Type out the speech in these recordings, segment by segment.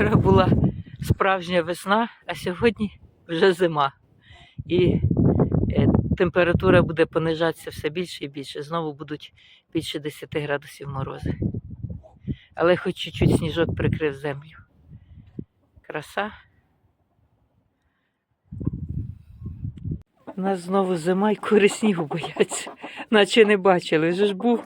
Вчора була справжня весна, а сьогодні вже зима. І е, температура буде понижатися все більше і більше. Знову будуть більше 10 градусів морози. Але хоч чуть-чуть сніжок прикрив землю. Краса. У нас знову зима і кури снігу бояться. Наче не бачили, вже ж був.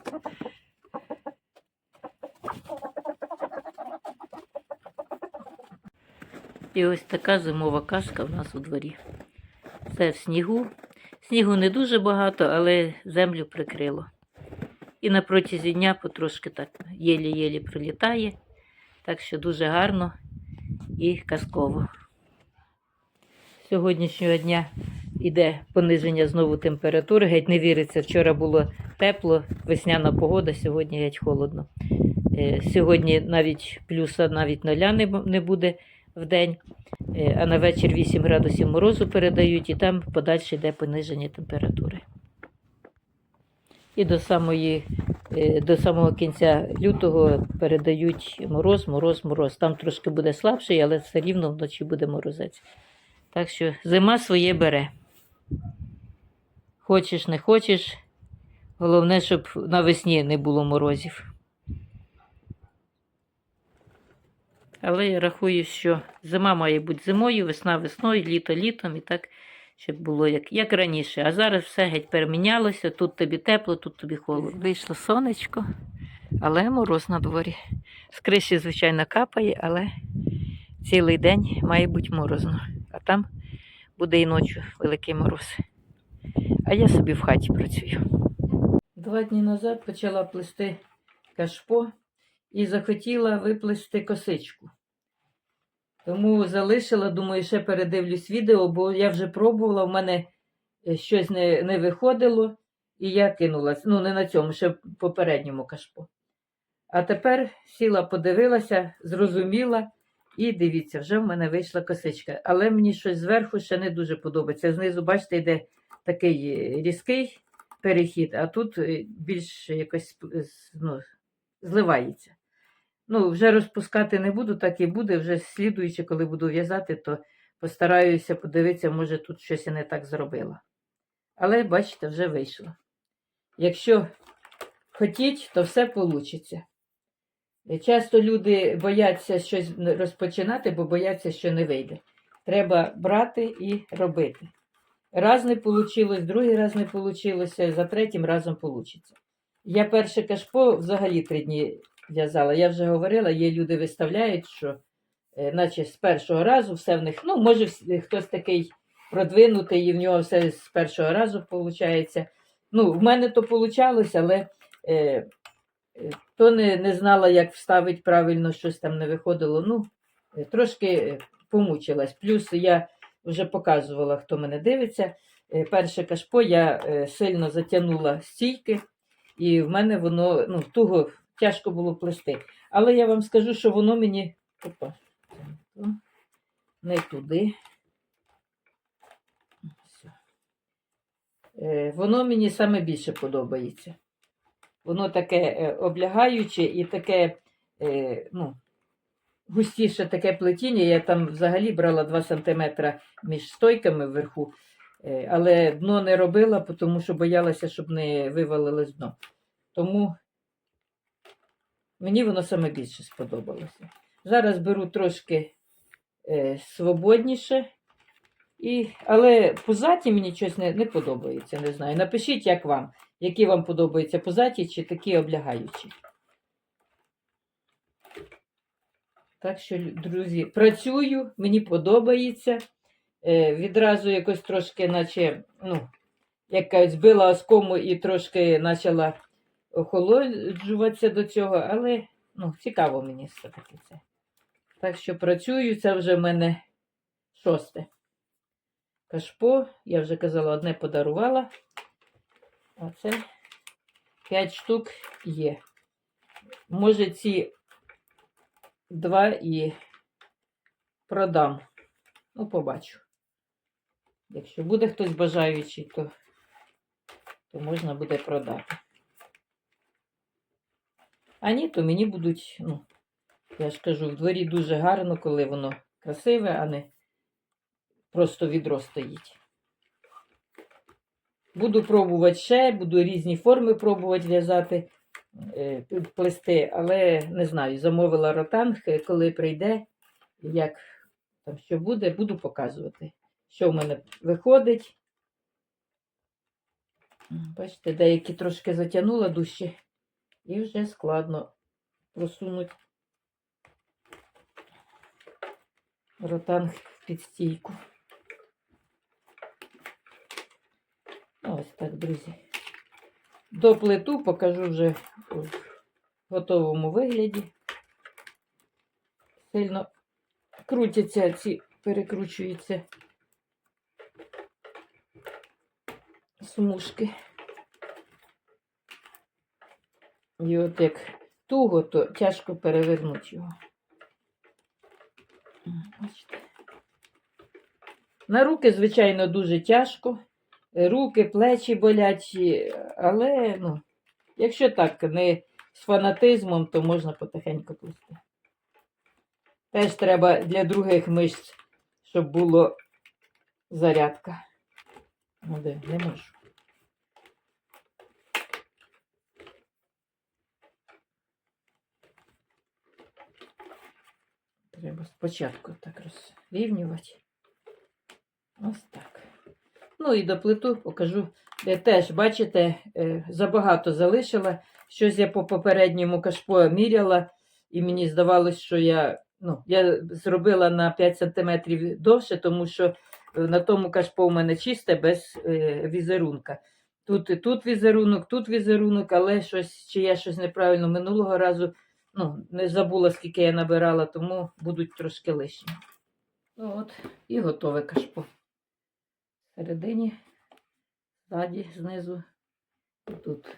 І ось така зимова казка в нас у дворі. Все в снігу. Снігу не дуже багато, але землю прикрило. І на протязі дня потрошки так єлі-єлі прилітає. Так що дуже гарно і казково. Сьогоднішнього дня йде пониження знову температури. Геть не віриться, вчора було тепло, весняна погода, сьогодні геть холодно. Е, Сьогодні навіть плюса навіть бу- не буде в день, Е, а на вечір 8 градусів морозу передають, і там подальше йде пониження температури. І до, самої, е, до самого кінця лютого передають мороз, мороз, мороз. Там трошки буде слабший, але все рівно вночі буде морозець. Так що зима своє бере. Хочеш, не хочеш. Головне, щоб навесні не було морозів. Але я рахую, що зима має бути зимою, весна весною, літо літом і так, щоб було як, як раніше. А зараз все геть перемінялося. Тут тобі тепло, тут тобі холодно. Вийшло сонечко, але мороз на дворі. З криші, звичайно, капає, але цілий день має бути морозно. А там буде і ночі великий мороз. А я собі в хаті працюю. Два дні назад почала плести кашпо і захотіла виплести косичку. Тому залишила, думаю, ще передивлюсь відео, бо я вже пробувала, в мене е, щось не, не виходило, і я кинула. Ну, не на цьому, ще в попередньому кашпо. А тепер сіла, подивилася, зрозуміла, і дивіться, вже в мене вийшла косичка. Але мені щось зверху ще не дуже подобається. Знизу, бачите, йде такий е, різкий перехід, а тут е, більш якось ну, зливається. Ну, вже розпускати не буду, так і буде. Вже слідуючи, коли буду в'язати, то постараюся подивитися, може тут щось я не так зробила. Але, бачите, вже вийшло. Якщо хотіть, то все вийде. Часто люди бояться щось розпочинати, бо бояться, що не вийде. Треба брати і робити. Раз не вийшло, другий раз не вийшло, за третім разом вийде. Я перше кашпо взагалі три дні в'язала. Я вже говорила, є люди виставляють, що е, наче з першого разу все в них, ну, може, хтось такий продвинутий, і в нього все з першого разу виходить. Ну, в мене то вийшло, але е, е, то не, не знала, як вставити правильно, щось там не виходило. Ну, е, трошки помучилась. Плюс я вже показувала, хто мене дивиться. Перше кашпо я сильно затягнула стійки, і в мене воно ну, туго тяжко було плести. Але я вам скажу, що воно мені. Опа, не туди. Е, Воно мені саме більше подобається. Воно таке е, облягаюче і таке, е, ну, густіше таке плетіння. Я там взагалі брала 2 см між стойками вверху, але дно не робила, тому що боялася, щоб не вивалилось дно. Тому мені воно саме більше сподобалося. Зараз беру трошки е, свободніше. І, але позаті мені щось не, не подобається, не знаю. Напишіть, як вам, які вам подобаються позаті чи такі облягаючі. Так що, друзі, працюю, мені подобається. Е, відразу якось трошки, наче, ну, як кажуть, збила оскому і трошки почала охолоджуватися до цього, але ну, цікаво мені все-таки це. Так що працюю, це вже в мене шосте. Кашпо, я вже казала, одне подарувала. А це 5 штук є. Може, ці два і продам. Ну, побачу. Якщо буде хтось бажаючий, то, то можна буде продати. А ні, то мені будуть, ну, Я ж кажу, в дворі дуже гарно, коли воно красиве, а не просто відро стоїть. Буду пробувати ще, буду різні форми пробувати в'язати, е, плести, але не знаю, замовила ротанг, е, коли прийде, як там що буде, буду показувати, що в мене виходить. Бачите, деякі трошки затягнула дужче, і вже складно просунути ротанг під стійку. Ось так, друзі. До плиту покажу вже в готовому вигляді. Сильно крутяться ці, перекручуються смужки. І от як туго, то тяжко перевернути його. На руки, звичайно, дуже тяжко. Руки, плечі болять, і- але ну, якщо так, не з фанатизмом, то можна потихеньку плести. Теж треба для других мишць, щоб було зарядка. Ну, де, не можу. Треба спочатку так розрівнювати. Ось так. Ну і до плиту покажу. Де теж, бачите, е, забагато залишила. Щось я по попередньому кашпо міряла, і мені здавалось, що я, ну, я зробила на 5 см довше, тому що е, на тому кашпо у мене чисте без е, візерунка. Тут тут візерунок, тут візерунок, але щось, чи я щось неправильно минулого разу ну, не забула, скільки я набирала, тому будуть трошки лишні. Ну от, і готове кашпо. Всередині, ззаді, знизу і тут.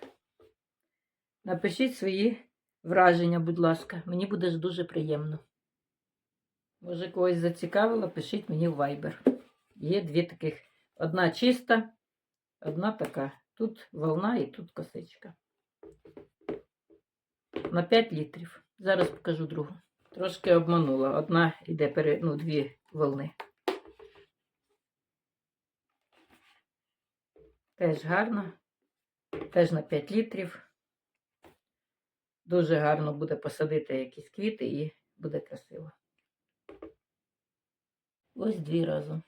Напишіть свої враження, будь ласка. Мені буде дуже приємно. Може, когось зацікавило, пишіть мені в Viber. Є дві таких. Одна чиста, одна така. Тут волна і тут косичка. На 5 літрів. Зараз покажу другу. Трошки обманула. Одна йде пере... ну, дві волни. Теж гарно. Теж на 5 літрів. Дуже гарно буде посадити якісь квіти і буде красиво. Ось дві разом.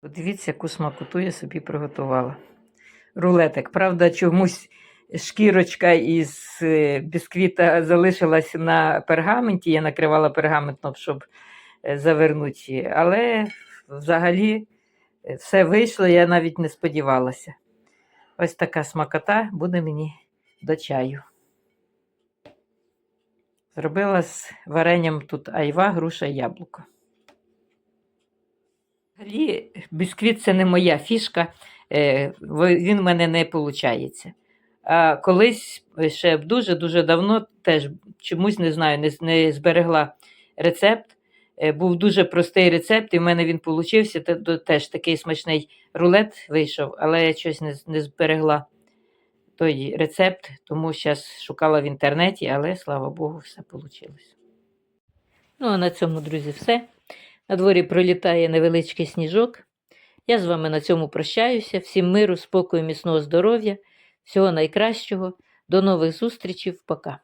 Подивіться, яку смакоту я собі приготувала. Рулетик. Правда, чомусь шкірочка із е, бісквіта залишилась на пергаменті. Я накривала пергаментом, щоб е, завернути. Але взагалі е, все вийшло, я навіть не сподівалася. Ось така смакота буде мені до чаю. Зробила з варенням тут айва, груша, яблуко. Взагалі, бісквіт це не моя фішка, він в мене не виходить. А колись е, ще дуже-дуже давно теж чомусь не знаю, не, не зберегла рецепт. Е, Був дуже простий рецепт, і в мене він получився. Теж такий смачний рулет вийшов, але я щось не, не зберегла той рецепт, тому зараз шукала в інтернеті, але слава Богу, все вийшло. Ну, а на цьому, друзі, все. На дворі пролітає невеличкий сніжок. Я з вами на цьому прощаюся. Всім миру, спокою, міцного здоров'я, всього найкращого. До нових зустрічей. Пока.